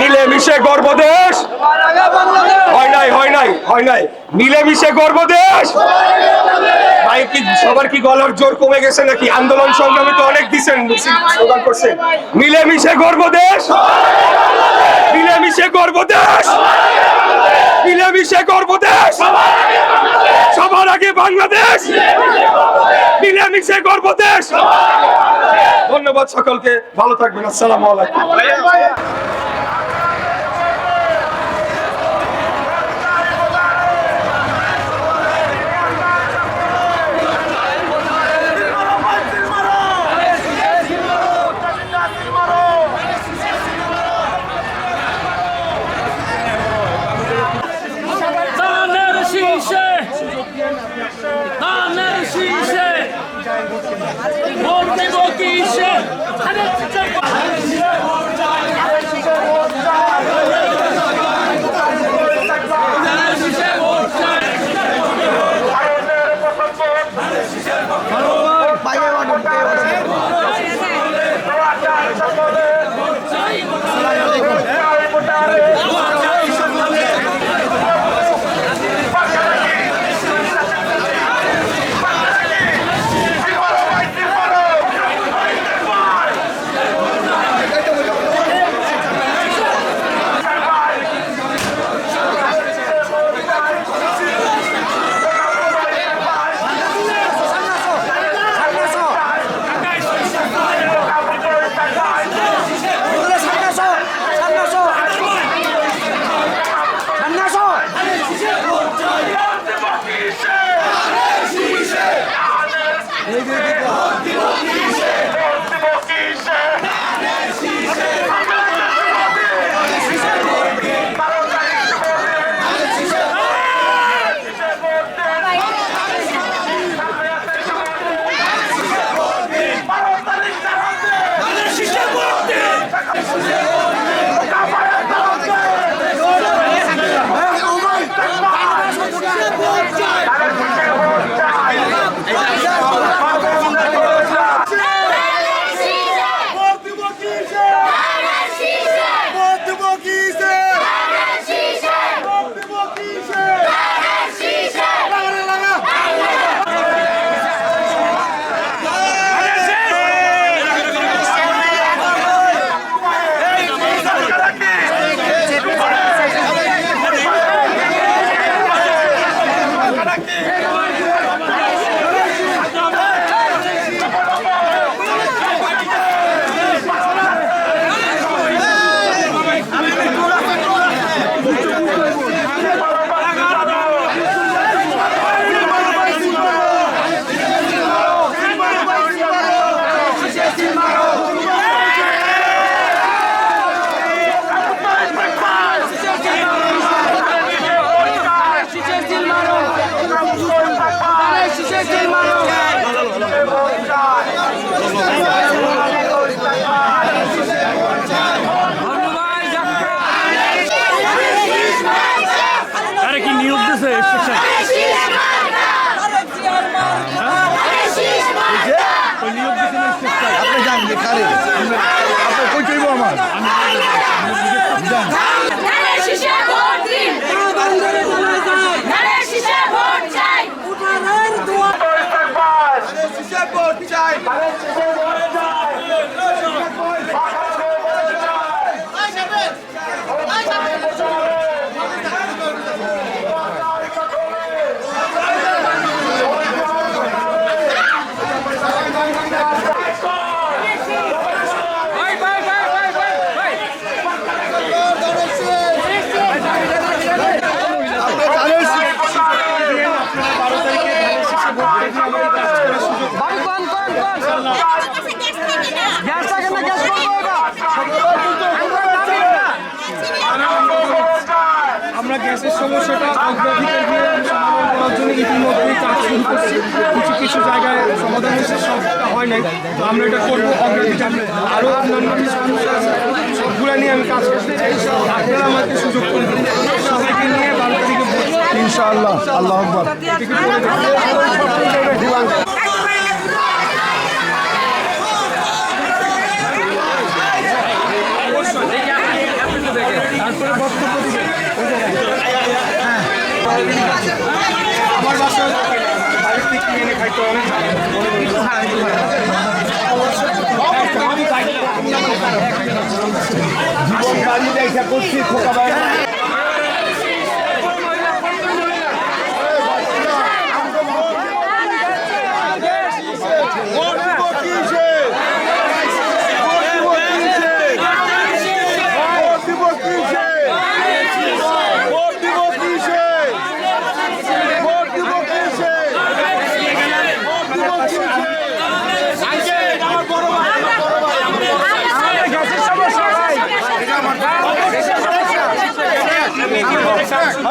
মিলেমিশে গর্ব দেশ হয় নাই হয় নাই হয় নাই। মিলেমিশে গর্ব দেশ কি সবার কি গলার জোর কমে গেছে নাকি? আন্দোলন সংগ্রামে তো অনেক দিচ্ছেন স্লোগান করছেন মিলেমিশে গর্ব দেশ মিলেমিশে গর্ব দেশ মিলেমিশে গর্ব দেশ সবার আগে বাংলাদেশ। মিলেমিশে গর্ব দেশ। ধন্যবাদ সকলকে। ভালো থাকবেন। আসসালামু আলাইকুম। 미션! 하나 진짜 আমার যান ধানের শীষে ভোট দিন ধানের শীষে ভোট চাই আমরা সমস্যাটা অগ্রাধিকার দিয়ে সমাধান করার জন্য ইতিমধ্যেই কাজ শুরু করছি। কিছু কিছু জায়গায় সমাধান হয়েছে সবটা হয় নাই। তো আমরা এটা করব অগ্রাধিকার আরও অন্যান্য যে সমস্যা আছে সবগুলো নিয়ে আমি কাজ করতে চাই। আপনারা আমাকে সুযোগ করে দিন। সবাইকে নিয়ে বারো তারিখে ইনশাআল্লাহ আল্লাহ আকবর। জীবন বাড়ি দেখা করছি খোকা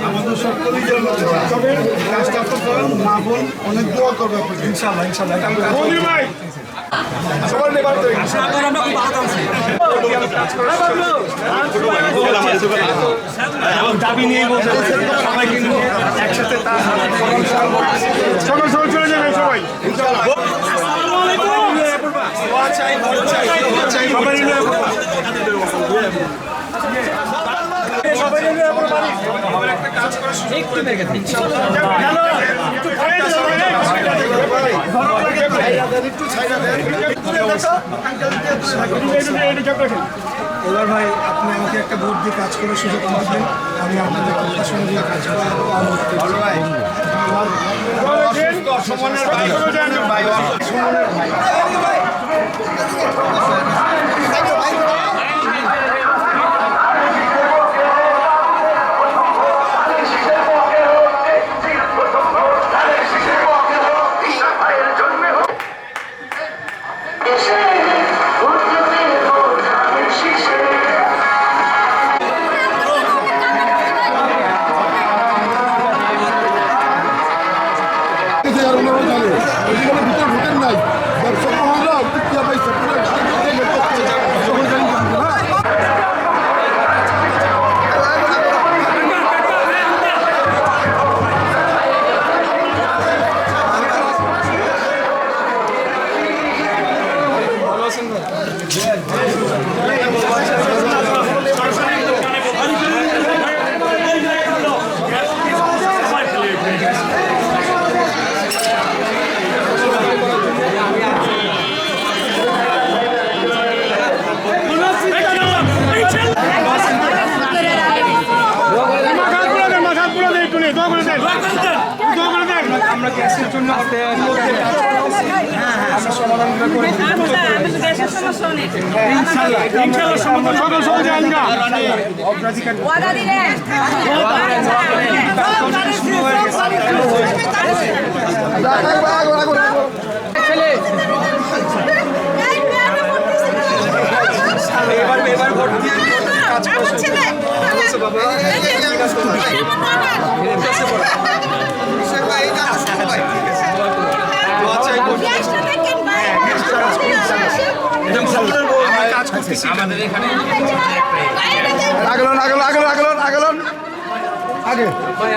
আমাদের সকলেই যেন তবে কাজটা তো করেন মা বোন অনেক দোয়া করবে ইনশাল্লাহ ইনশাল্লাহ সবার নেবার তো দাবি নিয়ে বলতে সবাই কিন্তু একসাথে সবাই সবাই চলে যাবে সবাই। এবার ভাই আপনি আমাকে একটা ভোট দিয়ে কাজ করার সুযোগ পাবেন আমি আপনাদের কথা শুনে দিয়ে কাজ ভালো ভাই। আমরা গ্যাসের জন্য আমরা সমাধানটা করে ইনশাল্লাহ ইনশাল্লাহ সমাধান। সকল সহযোগিতা অগ্রাধিকার ওয়াদা দিলেন এবার এবার ভোট কাজ করছে। আমাদের আগলন আগলন আগলন আগলন আগলন। আগে। ভাই